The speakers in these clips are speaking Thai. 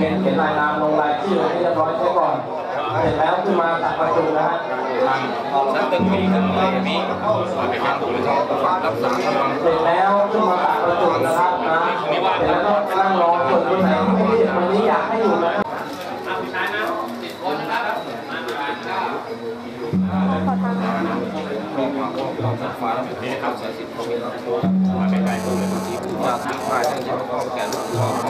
เห็นเขียนรายนามลงรายชื่อให้เรียบร้อยเสียก่อนเสร็จแล้วขึ้นมาตัดประจุนะฮะชั้นตึกมีกันเลยมีไปทางผมเลยรักษากำลังเสร็จแล้วขึ้นมาตัดประจุนะครับนะเสร็จแล้วก็นั่งรอส่วนคนไหนไม่รีบวันนี้อยากให้อยู่นะฟ้านี่ครับสายสิทธิ์เขาเป็นรับตัวมาไม่ไกลตัวเลยบางทีคือว่าทางฝ่ายทางจะเข้าแก่ลูกขอของ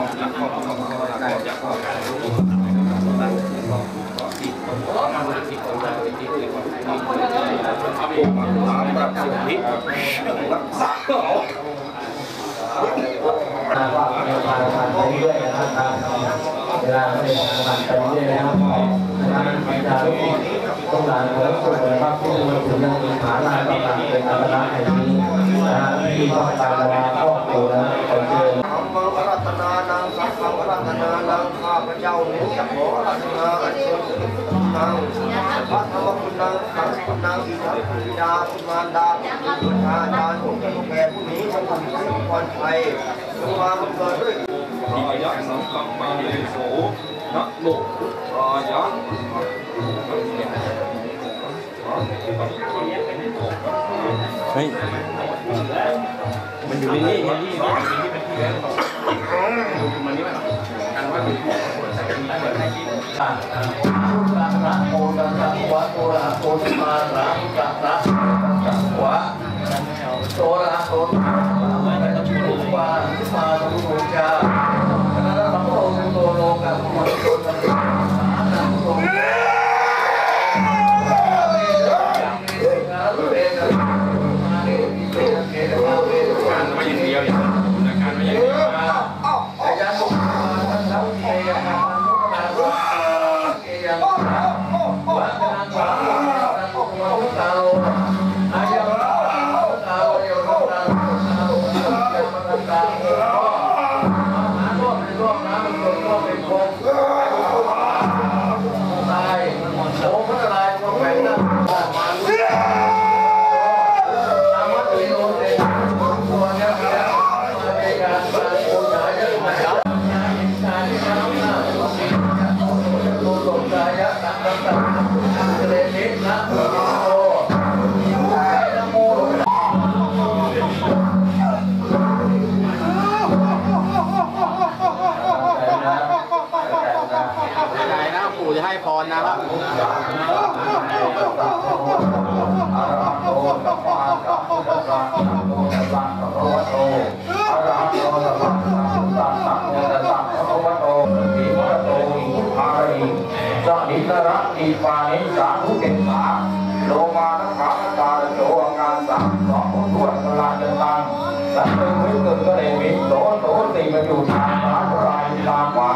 เอามาปรับสิทธิรักษาเขาอ่าว่าเวลาผ่านไปเรื่อยนะครับเวลาไม่ได้ผ่านไปเรื่อยๆแล้วนะครับบรรดาลูกต้องการอส่วนนะครับที่มาถึงยังมีฐานะต่างๆเป็นอัตลักษณ์แห่งนี้นะฮะที่ต้องการมาครอบครัวนะขอเชิญธรรมังรัตนานังสังฆังรัตนานัง จ้านี้จะขอรัตนาอันเชิญสิริคุณนังพระธรรมคุณนังสังคุณนังอิทัปปิดาคุณมารดาคุณอาจารย์ผมจะแก่ผู้นี้ทั้งคุณทุกคนไทยจงมาบังเกิดด้วยอายะสังกังมาเยโสนะโมรายะเฮ้ยมันอยู่นี่นี่นี่มันมีที่เป็นที่แล้วมันนี่มันกันว่าเป็น เปิายะตังตังตังเจริญนินะโมนะโมไหนนะปู่จะให้พรนะ สนิสระอีปานิสาทุเกสาโลมานะขาตาโจงานสังสองทวดกลาจตังสัตว์เป็นวิสุทธิ์ก็เลยมิโสโสติมาอยู่ทางขวาทรายตามขวา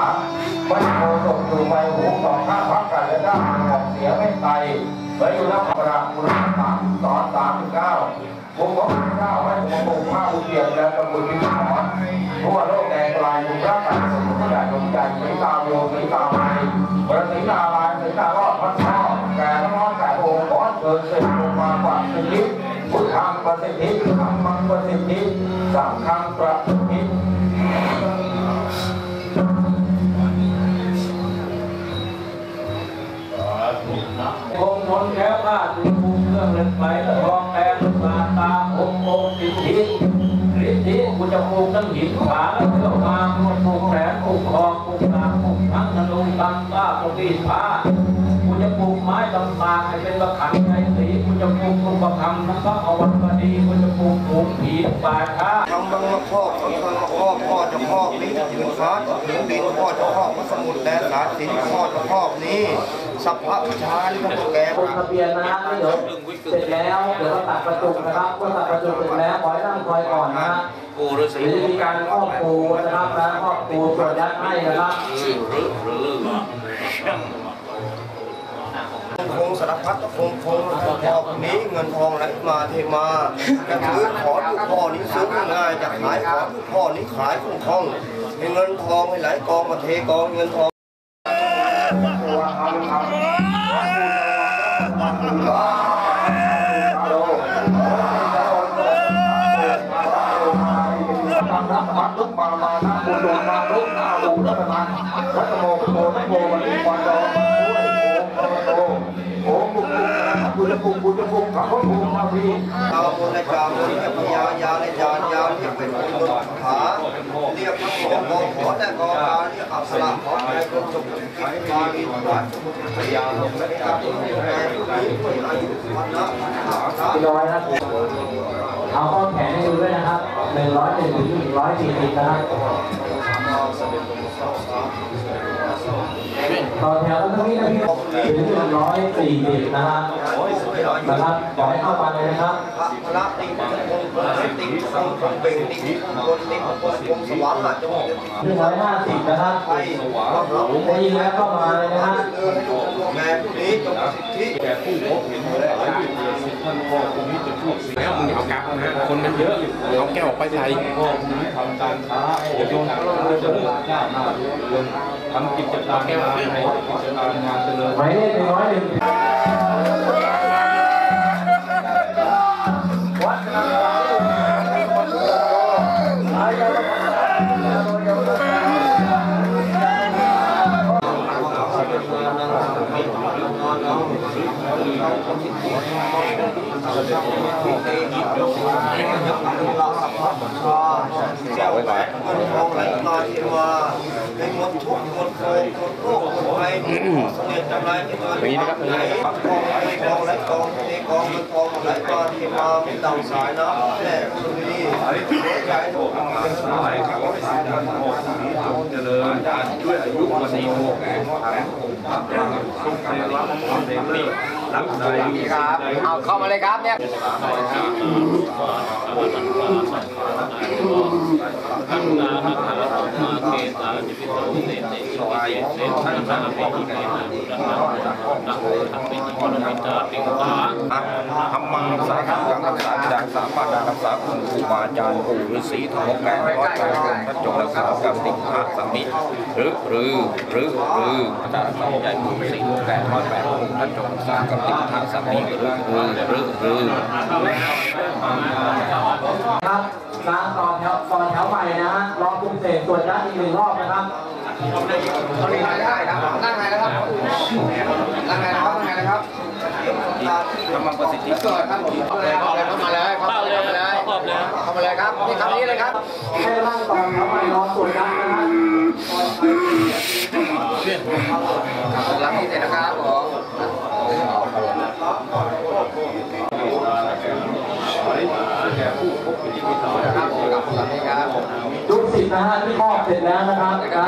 ไม่โมศกอยู่ไม่หูสองข้างพักกันและด้านออกเสียไม่ไตไว้อยู่นักปราบุรุษสามสอนสามสิบเก้าบุญของพระเจ้าให้บุญบุญพระบุญเกียรติและตะกูล สิทธิพุทธังประสิทธิธรรมังประสิทธิสังฆังประสิทธิคงทนแค่ผ้าถึงภูเครื่องเล่นไปทองแดงมาตามองค์องค์สิทธิฤทธิกูจะปลูกทั้งหินผาและเที่ยวมาปลูกแขนปลูกคอปลูกตาปลูกทั้งธนูตังก้าปลูกปีผ้ากูจะปลูกไม้ต่างให้เป็นประคันในสีกู จะปลูกปลูกประคำทั้งพระอวันบดีกูจะปลูกปลูกผีป่าช้าทำบังมาครอบสังฆังมาครอบพ่อจะครอบนี้ถึงฟ้าจะถึงดินพ่อจะครอบพระสมุทรแดนสาสินพ่อจะครอบนี้สัพพะชาลิทั้งแก่ลงทะเบียนนะฮะเดี๋ยวเสร็จแล้วเดี๋ยวเราตัดประจุนะครับเมื่อตัดประจุเสร็จแล้วขอให้นั่งคอยก่อนนะปูฤาษีหรือมีการครอบครูนะครับนะครอบครูตรวจยัดให้นะครับ คงสารพัดคงคงพอคนนี้เงินทองไหลมาเทมาจะซื้อขอทุกพ่อนี้ซื้อง่ายจะขายขอทุกพ่อนี้ขายคงคงให้เงินทองให้ไหลกองมาเทกองเงินทองรับบัตรลุกมามานะบุญมาลุกนาบุรัตนังรัตโมพุทโธรัตโมวันนี้วันโตโโอ้โหปุจุปุจุปุขพระภูมิมาพีชาวบุญและชาวบุญเรียกพยายาและยานยาเรียกเป็นบุญบนขาเรียกทั้งสงกองขอและกองการเรียกอัปสระขอให้คนจงกิจมาลีวัดพยาลงและการบุญแห่งนี้ด้วยอายุวันนะสาพี่น้อยครับเอาข้อแขนให้ดูด้วยนะครับหนึ่งร้อยหนึ่งถึงหนึ่งร้อยสี่สิบนะครับ ต่อแถวตรงนี้นะพี่ถึงหนึ่งร้อยสี่สิบนะครับนะครับขอให้เข้ามาเลยนะครับพระติงคลติมงคลเบ่งติงคลติงคลวงสวรรค์หนึ่งร้อยห้าสิบนะครับได้ยินแล้วเข้ามาเลยนะฮะเดินให้ดูแม่ผู้นี้จงสิทธิ แล้วมึงอย่าเอากลับนะคนมันเยอะเอาแก้วออกไปใส่ทำการค้าโอ้โหเราจะเลิกหน้าหน้าเรื่องทำกิจการงานกิจการงานเจริญหมายเลขหนึ่งร้อยหนึ่งแก้วแหวนเงิ เทมาในหมดทุกข์หมดโศกหมดโรคหมดภัยเสน่ห์จำไรที่าที่มาไหลกองไหลกองไหลกองเทกองเงินทองไหลมาเทมาเป็นดาวสายน้ำแม่สุรีหัวใจโลกเป็นสลายครับสายน้ำโลกนี้จงเจริญด้วยอายุวันนี้โลกแห่งความคงพระรังสุขการรับความเด็กเลิศรักใดครับเอาเข้ามาเลยครับเนี่ยทำมังรักษาขังกังรักษาบิดารักษาปาดารักษาคุณครูบาอาจารย์ปู่ฤาษีทั้งหกแปดร้อยแปดองค์ท่านจงรักษากับติพระสมิหรือหรือหรือหรืออาจารย์สาใหญ่ปู่ฤาษีหกแปดร้อยแปดองค์ท่านจงรักษากับติพระสมิหรือรือหรือหรือครับล้างต่อแถวต่อแถวใหม่นะฮะรอปลุกเสกตรวจนัดอีกหนึ่งรอบนะครับตอนนี้ได้ครับนั่งไงนะครับนั่งไงนะครับนั่งไงนะครับธรรมประสิทธิเกิดครับผมเข้ามาเลยเข้ามาเลยเข้ามาเลยเข้ามาเลยครับนี่คำนี้เลยครับให้ร่างต่อแถวใหม่รอตรวจนัดนะฮะรับที่เสร็จนะครับ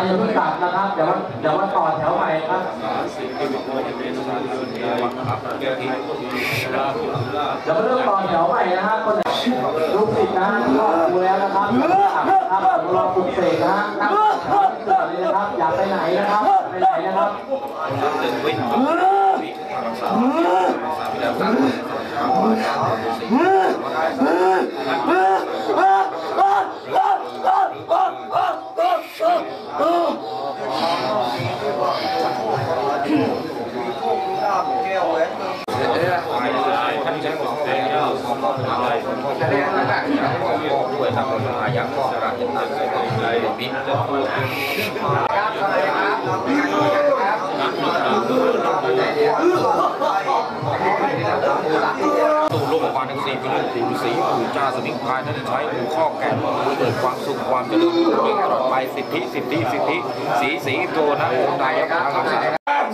อย่าเพิ่งกลับนะครับเดี๋ยวว่าเดี๋ยวว่าต่อแถวใหม่ครับเดี๋ยวเริ่มต่อแถวใหม่นะฮะคนไหนลูกศิษย์นะฮะรอดูแล้วนะครับครับรอปลุกเสกนะฮะนั่งเลยนะครับอย่าไปไหนนะครับไปไหนนะครับแด้วยทำอายักษ์ก็ราชทานใส่ใจบิ๊กเจ้าตัวครับเข้ามาเลยครับครับตู่โลกวานังสีเป็นเรื่องปู่สีปู่จ้าสมิงพรายท่านใช้ปู่ข้อแก่เกิดความสุขความเจริญรุ่งเรืองตลอดไปสิทธิสิทธิสิทธิสีสีโตนะองค์ใดครับ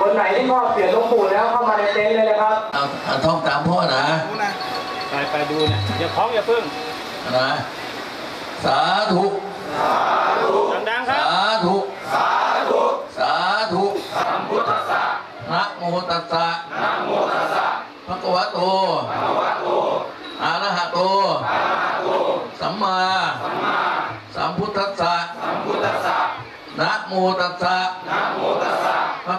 คนไหนที่ครอบเสียงหลวงปู่แล้วเข้ามาในเต็นท์เลยนะครับเอาเอาท่องตามพ่อนะ ไปไปดูเนี่ยอย่าพร้อมอย่าพึ่งนะ สาธุดังๆครับ สาธุ สาธุ สาธุสัมพุทธัสสะนะโมตัสสะนะโมตัสสะภะคะวะโตภะคะวะโตอะระหะโตอะระหะโต สัมมาสัมมา สัมพุทธัสสะสัมพุทธัสสะนะโมตัสสะนะโมตัสสะ